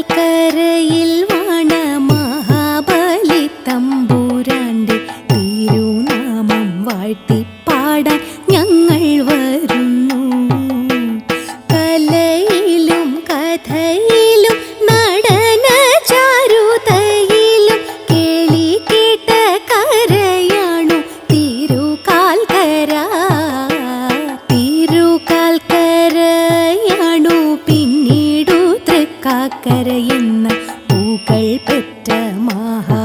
തിരുകാൽക്കരയിൽ വാണ മഹാബലി തമ്പുരാന്റെ തിരുനാമം വാഴ്ത്തിപ്പാടാൻ പൂക്കൾ പെറ്റ മഹാബലി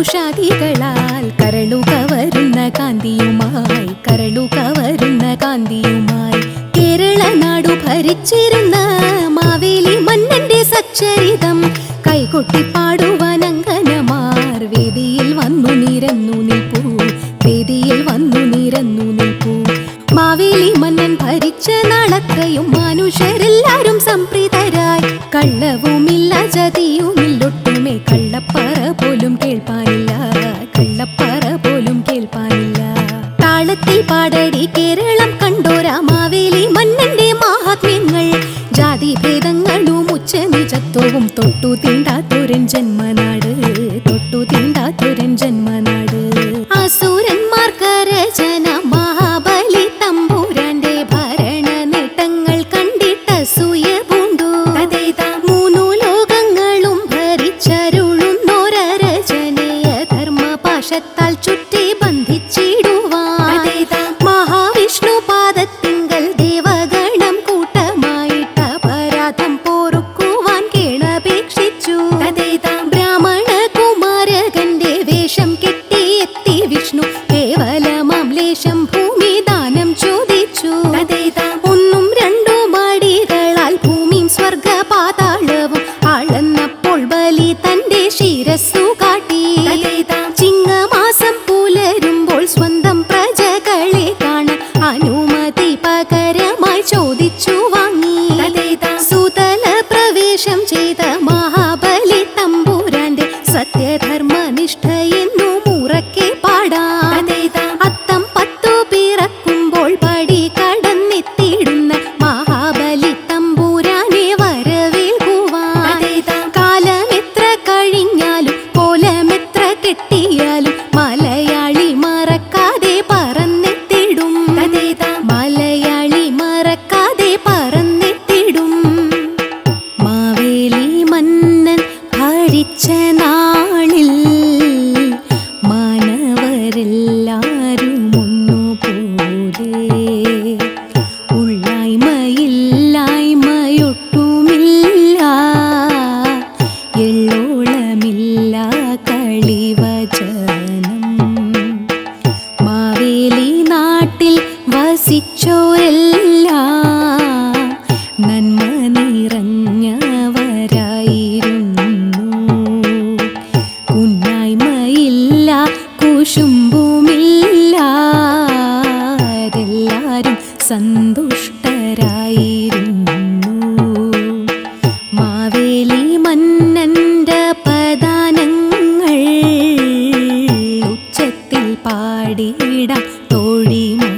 കാഞ്ചി കരളു കവരുന്ന വരുന്ന കാന്തിയുമായി കരളു കവരുന്ന കാന്തിയുമായി. കേരള നാടു ഭരിച്ചിരുന്ന മാവേലി മന്നന്റെ സച്ചരിതം കൈകൊട്ടി പാടുവാൻ അങ്കനമാർ വേദിയിൽ വന്നു നിരന്നു നിൽപ്പൂ വേദിയിൽ വന്നു നിരന്നു നിൽപ്പൂ. മാവേലി മന്നൻ ഭരിച്ച നാളത്രയും മനുഷ്യരെല്ലാരും സംപ്രീതരായി. കള്ളവുമില്ല ജതിയുമില്ലൊട്ടുമേ കള്ളപ്പറ പാടടി കേരളം കണ്ടോരാ മാവേലി മന്നന്റെ മാഹാത്മ്യങ്ങൾ. ജാതി ഭേദങ്ങളും ഉച്ച നിജത്വവും തൊട്ടു തീണ്ടാത്തൊരൻ ജന്മനാട് തൊട്ടു തീണ്ടാത്തൊരൻ ജന്മനാട്. അസുരന്മാർക്ക് രചന മഹാബലി തമ്പൂരാന്റെ ഭരണ നേട്ടങ്ങൾ കണ്ടിട്ട് സൂയ പൂണ്ടു. മൂന്നു ലോകങ്ങളും ഭരിച്ചരുളുന്നോര രചനയ ധർമ്മപാശത്താൽ ചുറ്റി ബന്ധിച്ചിടുവാൻ. പകരമായി ചോദിച്ചു വാങ്ങി. സുതല പ്രവേശം ചെയ്ത മഹാബലി തമ്പൂരാന്റെ സത്യധർമ്മനിഷ്ഠ എള്ളോളമില്ല കളിവചനം മാവേലി നാട്ടിൽ വസിച്ചോരെല്ലാം നന്മ നിറഞ്ഞവരായിരുന്നു. കുന്നായ്മയില്ല കുശുമ്പുമില്ല എല്ലാരും സന്തുഷ്ടരായിരുന്നു പാടിയിടാം തോഴിമാരെ